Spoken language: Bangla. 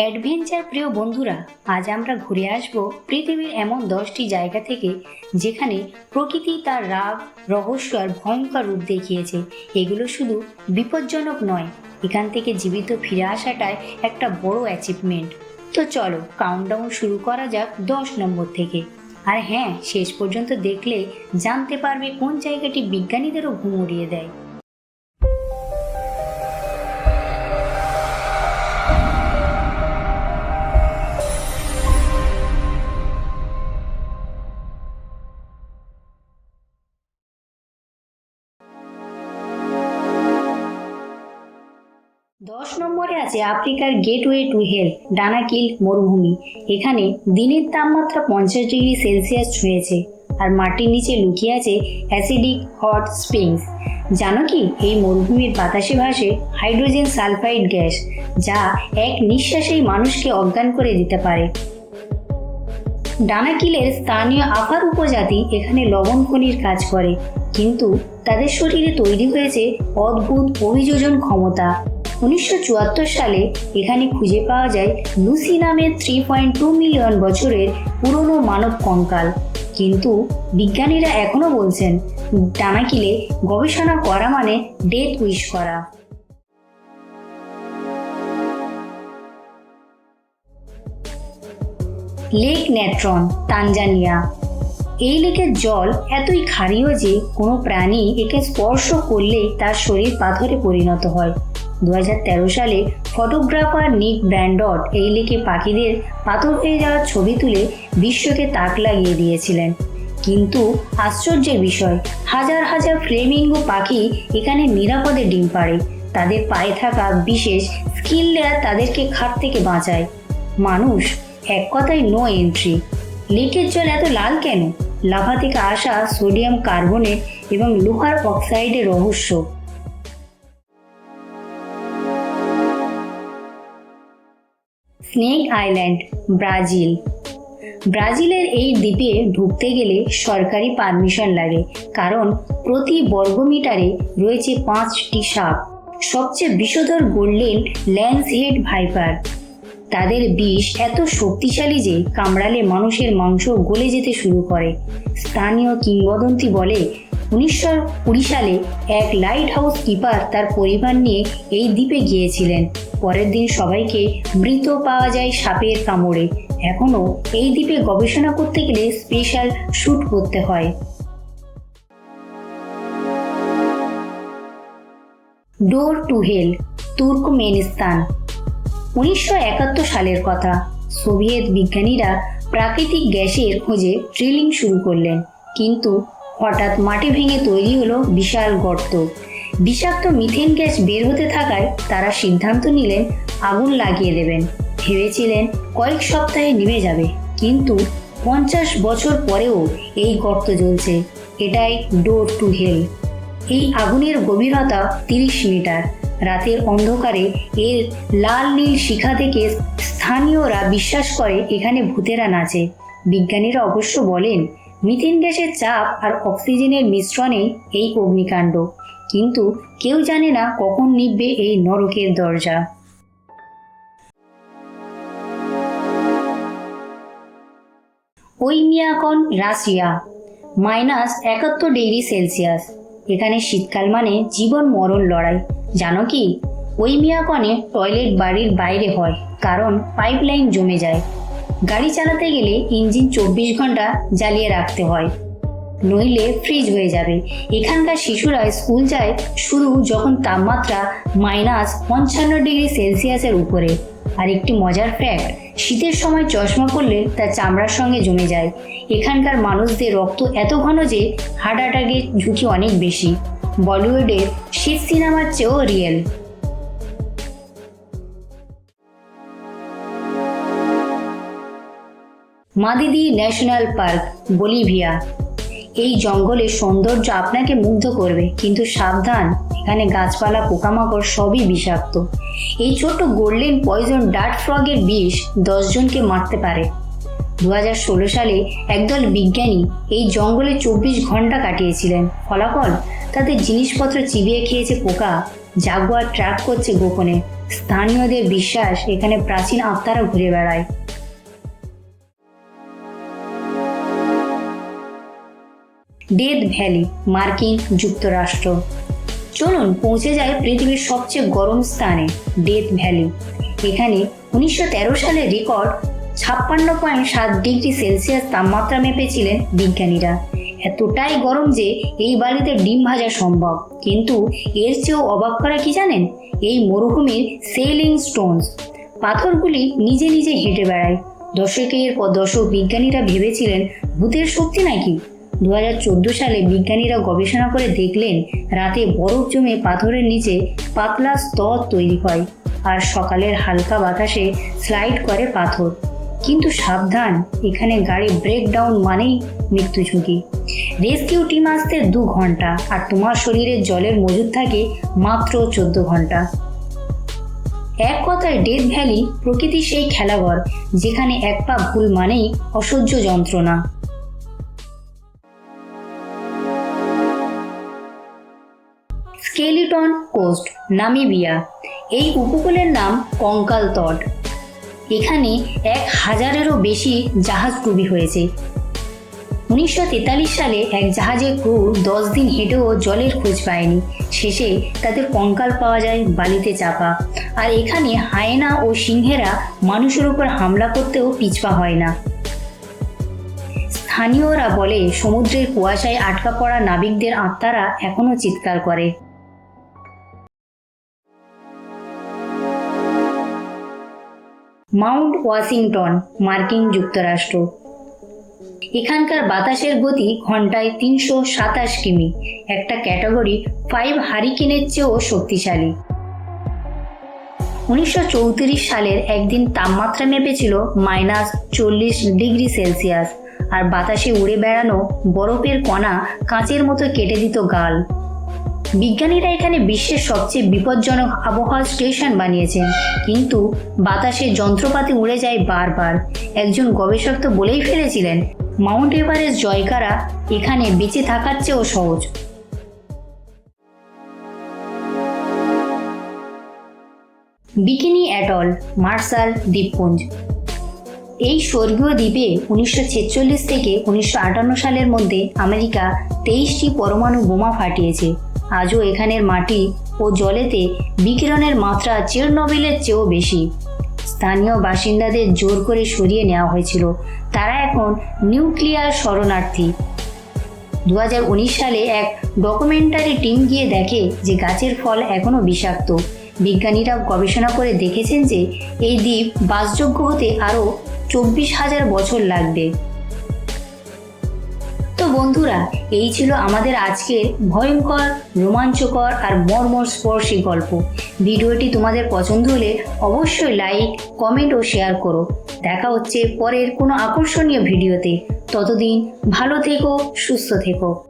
অ্যাডভেঞ্চার প্রিয় বন্ধুরা, আজ আমরা ঘুরে আসব পৃথিবীর এমন দশটি জায়গা থেকে যেখানে প্রকৃতি তার রাগ, রহস্য আর ভয়ঙ্কর রূপ দেখিয়েছে। এগুলো শুধু বিপজ্জনক নয়, এখান থেকে জীবিত ফিরে আসাটাই একটা বড় অ্যাচিভমেন্ট তো চলো কাউন্টডাউন শুরু করা যাক দশ নম্বর থেকে। আর হ্যাঁ শেষ পর্যন্ত দেখলে জানতে পারবে কোন জায়গাটি বিজ্ঞানীদেরও ঘুমড়িয়ে দেয়। দশ নম্বরে আছে আফ্রিকার গেটওয়ে টু হেল, ডানাকিল, মরুভূমি। এখানে দিনের তাপমাত্রা পঞ্চাশ ডিগ্রি সেলসিয়াস ছুঁয়েছে আর মাটির নিচে লুকিয়ে আছে অ্যাসিডিক হট স্প্রিংস। জানো কি, এই মরুভূমির বাতাসে ভাসে হাইড্রোজেন সালফাইড গ্যাস, যা এক নিঃশ্বাসেই মানুষকে অজ্ঞান করে দিতে পারে। ডানাকিলের স্থানীয় আফার উপজাতি এখানে লবণ খনির কাজ করে, কিন্তু তাদের শরীরে তৈরি হয়েছে অদ্ভুত অভিযোজন ক্ষমতা। উনিশশো চুয়াত্তর সালে এখানে খুঁজে পাওয়া যায় লুসি নামের থ্রি পয়েন্ট টু মিলিয়ন বছরের পুরনো মানব কঙ্কাল। কিন্তু বিজ্ঞানীরা এখনও বলছেন ডানাকিলে গবেষণা করা মানে ডেথ উইশ করা। Lake Natron Tanzania. এই লেকের জল এতই ক্ষারীয় যে কোনো প্রাণী একে স্পর্শ করলেই তার শরীর পাথরে পরিণত হয়। দু হাজার তেরো সালে ফটোগ্রাফার নিক ব্র্যান্ডট এই লেকে পাখিদের পাথর হয়ে যাওয়ার ছবি তুলে বিশ্বকে তাক লাগিয়ে দিয়েছিলেন। কিন্তু আশ্চর্যের বিষয়, হাজার হাজার ফ্লেমিঙ্গো পাখি এখানে নিরাপদে ডিম পাড়ে। তাদের পায়ে থাকা বিশেষ স্কিল লেয়ার তাদেরকে খাট থেকে বাঁচায়। মানুষ, এক কথায় নো এন্ট্রি লেকের জল এত লাল কেন? লাভা থেকে আসা সোডিয়াম কার্বনেট এবং লোহার অক্সাইডের রহস্য। স্নেক আইল্যান্ড ব্রাজিল ব্রাজিলের এই দ্বীপে ঢুকতে গেলে সরকারি পারমিশন লাগে, কারণ প্রতি বর্গমিটারে রয়েছে পাঁচটি সাপ। সবচেয়ে বিষধর গোল্ডেন ল্যান্স হেড ভাইপার। তাদের বিষ এত শক্তিশালী যে কামড়ালে মানুষের মাংস গলে যেতে শুরু করে। স্থানীয় কিংবদন্তি বলে উনিশশো কুড়ি সালে এক লাইট হাউস কিপার তার পরিবার নিয়ে এই দ্বীপে গিয়েছিলেন। পরের দিন সবাইকে মৃত পাওয়া যায় সাপের কামড়ে। এখনও এই দ্বীপে গবেষণা করতে গেলে স্পেশাল শ্যুট করতে হয়। ডোর টু হেল তুর্কমেনিস্তান উনিশশো একাত্তর সালের কথা, সোভিয়েত বিজ্ঞানীরা প্রাকৃতিক গ্যাসের খোঁজে ড্রিলিং শুরু করলেন। কিন্তু হঠাৎ মাটি ভেঙে তৈরি হলো বিশাল গর্ত। বিষাক্ত মিথেন গ্যাস বের হতে থাকায় তারা সিদ্ধান্ত নিলেন আগুন লাগিয়ে দেবেন। ভেবেছিলেন কয়েক সপ্তাহে নিভে যাবে, কিন্তু পঞ্চাশ বছর পরেও এই গর্ত জ্বলছে। এটাই ডোর টু হেল এই আগুনের গভীরতা তিরিশ মিটার। রাতের অন্ধকারে এর লাল নীল শিখা থেকে স্থানীয়রা বিশ্বাস করে এখানে ভূতেরা নাচে। বিজ্ঞানীরা অবশ্য বলেন মিথেন গ্যাসের চাপ আর অক্সিজেনের মিশ্রণে এই অগ্নিকাণ্ড। কিন্তু কেউ জানে না কখন নিববে এই নরকের দরজা। ওইমিয়াকন রাশিয়া, মাইনাস একাত্তর ডিগ্রি সেলসিয়াস। এখানে শীতকাল মানে জীবন মরণ লড়াই। জানো কি? ওই মিয়াকনে টয়লেট বাড়ির বাইরে হয়, কারণ পাইপলাইন জমে যায়। গাড়ি চালাতে গেলে ইঞ্জিন চব্বিশ ঘণ্টা জ্বালিয়ে রাখতে হয়। নইলে ফ্রিজ হয়ে যাবে। এখানকার শিশুরা স্কুল যায় শুধু যখন তাপমাত্রা মাইনাস পঞ্চান্ন ডিগ্রি সেলসিয়াসের উপরে। আর একটি মজার ফ্যাক্ট শীতের সময় চশমা পরলে তা চামড়ার সঙ্গে জমে যায়। এখানকার মানুষদের রক্ত এত ঘন যে হার্ট অ্যাটাকের ঝুঁকি অনেক বেশি। বলিউডের শীত সিনেমার চেয়েও real Madidi National Park, Bolivia. এই জঙ্গলের সৌন্দর্য আপনাকে মুগ্ধ করবে, কিন্তু সাবধান, এখানে গাছপালা, পোকামাকড় সবই বিষাক্ত। এই ছোট্ট গোল্ডেন পয়জন ডার্ট ফ্রগের বিষ দশজনকে মারতে পারে। দু হাজার ষোলো সালে একদল বিজ্ঞানী এই জঙ্গলে চব্বিশ ঘণ্টা কাটিয়েছিলেন। ফলাফল? তাদের জিনিসপত্র চিবিয়ে খেয়েছে পোকা। জাগুয়ার ট্র্যাক করছে গোপনে। স্থানীয়দের বিশ্বাস, এখানে প্রাচীন আত্মারা ঘুরে বেড়ায়। ডেথ ভ্যালি মার্কিন যুক্তরাষ্ট্র। চলুন পৌঁছে যায় পৃথিবীর সবচেয়ে গরম স্থানে ডেথ ভ্যালি এখানে উনিশশো তেরো সালে রেকর্ড ছাপ্পান্ন পয়েন্ট সাত ডিগ্রি সেলসিয়াস তাপমাত্রা মেপেছিলেন বিজ্ঞানীরা। এতটাই গরম যে এই বাড়িতে ডিম ভাজা সম্ভব। কিন্তু এর চেয়েও অবাক করা কি জানেন? এই মরুভূমির সেলিং স্টোনস পাথরগুলি নিজে নিজে হেঁটে বেড়ায়। দশকের পর দশক বিজ্ঞানীরা ভেবেছিলেন ভূতের শক্তি নাকি? দু হাজার চোদ্দ সালে বিজ্ঞানীরা গবেষণা করে দেখলেন, রাতে বরফ জমে পাথরের নিচে পাতলা স্তর তৈরি হয় আর সকালের হালকা বাতাসে স্লাইড করে পাথর। কিন্তু সাবধান, এখানে গাড়ি ব্রেকডাউন মানেই মৃত্যু ঝুঁকি। রেস্কিউ টিম আসতে দু ঘণ্টা আর তোমার শরীরে জলের মজুদ থাকে মাত্র চোদ্দ ঘণ্টা। এক কথায় ডেথ ভ্যালি প্রকৃতির সেই খেলাঘর, যেখানে এক পা ভুল মানেই অসহ্য যন্ত্রণা। Skeleton Coast, Namibia. এই উপকূলের নাম কঙ্কাল তট। এখানে এক হাজারেরও বেশি জাহাজ ডুবি হয়েছে। উনিশশো তেতাল্লিশ সালে এক জাহাজের ক্রু দশ দিন হেঁটেও জলের খোঁজ পায়নি। শেষে তাদের কঙ্কাল পাওয়া যায় বালিতে চাপা। আর এখানে হায়না ও সিংহেরা মানুষের উপর হামলা করতেও পিছপা হয় না। স্থানীয়রা বলে, সমুদ্রের কুয়াশায় আটকা পড়া নাবিকদের আত্মারা এখনও চিৎকার করে। মাউন্ট ওয়াশিংটন, মার্কিন যুক্তরাষ্ট্র। এখানকার বাতাসের গতি ঘন্টায় তিনশো সাতাশ কিমি। একটা ক্যাটাগরি ফাইভ হারিকেনের চেয়েও শক্তিশালী। উনিশশো চৌত্রিশ সালের একদিন তাপমাত্রা মেপেছিল মাইনাস চল্লিশ ডিগ্রি সেলসিয়াস, আর বাতাসে উড়ে বেড়ানো বরফের কণা কাঁচের মতো কেটে দিত গাল। বিজ্ঞানীরা এখানে বিশ্বের সবচেয়ে বিপজ্জনক আবহাওয়া স্টেশন বানিয়েছেন। কিন্তু বাতাসে যন্ত্রপাতি উড়ে যায় বারবার। একজন গবেষক তো বলেই ফেলেছিলেন, মাউন্ট এভারেস্ট জয় করা এখানে বেঁচে থাকার চেয়েও সহজ। বিকিনি অ্যাটল মার্শাল দ্বীপপুঞ্জ। এই স্বর্গীয় দ্বীপে উনিশশো ছেচল্লিশ থেকে উনিশশো আটান্ন সালের মধ্যে আমেরিকা তেইশটি পরমাণু বোমা ফাটিয়েছে। আজও এখানের মাটি ও জলেতে বিকিরণের মাত্রা চেরনবিলের চেয়েও বেশি। স্থানীয় বাসিন্দাদের জোর করে সরিয়ে নেওয়া হয়েছিল। তারা এখন নিউক্লিয়ার শরণার্থী। দু হাজার উনিশ সালে এক ডকুমেন্টারি টিম গিয়ে দেখে যে গাছের ফল এখনও বিষাক্ত। বিজ্ঞানীরা গবেষণা করে দেখেছেন যে এই দ্বীপ বাসযোগ্য হতে আরও চব্বিশ হাজার বছর লাগবে। বন্ধুরা, এই ছিল আমাদের আজকের ভয়ঙ্কর, রোমাঞ্চকর আর মর্মস্পর্শী গল্প। ভিডিওটি তোমাদের পছন্দ হলে অবশ্যই লাইক কমেন্ট ও শেয়ার করো। দেখা হচ্ছে পরের কোনো আকর্ষণীয় ভিডিওতে। ততদিন ভালো থেকো, সুস্থ থেকো।